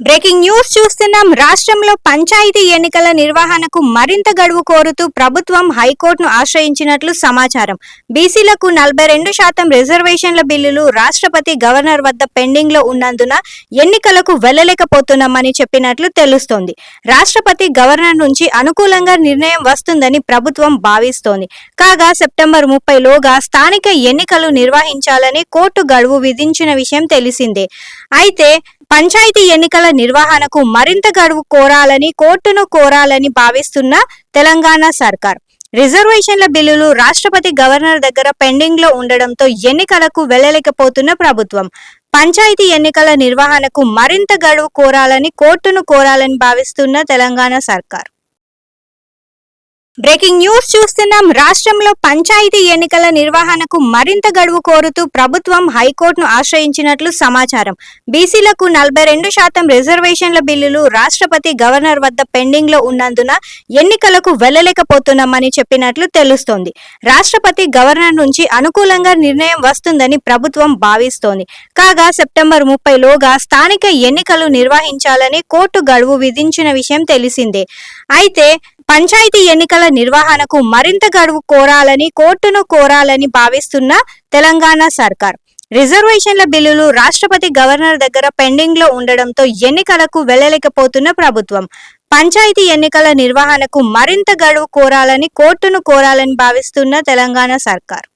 Breaking news చూస్తున్నాం. రాష్ట్రంలో పంచాయతీ ఎన్నికల నిర్వహణకు మరింత గడువు కోరుతూ ప్రభుత్వం హైకోర్టును ఆశ్రయించినట్లు సమాచారం. బీసీలకు నలభై రెండు శాతం రిజర్వేషన్ల బిల్లులు రాష్ట్రపతి గవర్నర్ వద్ద పెండింగ్లో ఉన్నందున ఎన్నికలకు వెళ్ళలేకపోతున్నామని చెప్పినట్లు తెలుస్తోంది. రాష్ట్రపతి గవర్నర్ నుంచి అనుకూలంగా నిర్ణయం వస్తుందని ప్రభుత్వం భావిస్తోంది. కాగా సెప్టెంబర్ ముప్పైలోగా స్థానిక ఎన్నికలు నిర్వహించాలని కోర్టు గడువు విధించిన విషయం తెలిసిందే. అయితే పంచాయతీ ఎన్నికల నిర్వహణకు మరింత గడువు కోరాలని కోర్టును కోరాలని భావిస్తున్న తెలంగాణ సర్కార్. రిజర్వేషన్ల బిల్లులు రాష్ట్రపతి గవర్నర్ దగ్గర పెండింగ్లో ఉండడంతో ఎన్నికలకు వెళ్ళలేకపోతున్న ప్రభుత్వం. పంచాయతీ ఎన్నికల నిర్వహణకు మరింత గడువు కోరాలని కోర్టును కోరాలని భావిస్తున్న తెలంగాణ సర్కార్. బ్రేకింగ్ న్యూస్ చూస్తున్నాం. రాష్ట్రంలో పంచాయతీ ఎన్నికల నిర్వహణకు మరింత గడువు కోరుతూ ప్రభుత్వం హైకోర్టును ఆశ్రయించినట్లు సమాచారం. బీసీలకు నలభై రెండు శాతం రిజర్వేషన్ల బిల్లులు రాష్ట్రపతి గవర్నర్ వద్ద పెండింగ్లో ఉన్నందున ఎన్నికలకు వెళ్ళలేకపోతున్నామని చెప్పినట్లు తెలుస్తోంది. రాష్ట్రపతి గవర్నర్ నుంచి అనుకూలంగా నిర్ణయం వస్తుందని ప్రభుత్వం భావిస్తోంది. కాగా సెప్టెంబర్ ముప్పైలోగా స్థానిక ఎన్నికలు నిర్వహించాలని కోర్టు గడువు విధించిన విషయం తెలిసిందే. అయితే పంచాయతీ ఎన్నికల నిర్వహణకు మరింత గడువు కోరాలని కోర్టును కోరాలని భావిస్తున్న తెలంగాణ సర్కార్. రిజర్వేషన్ల బిల్లులు రాష్ట్రపతి గవర్నర్ దగ్గర పెండింగ్లో ఉండడంతో ఎన్నికలకు వెళ్ళలేకపోతున్న ప్రభుత్వం. పంచాయతీ ఎన్నికల నిర్వహణకు మరింత గడువు కోరాలని కోర్టును కోరాలని భావిస్తున్న తెలంగాణ సర్కార్.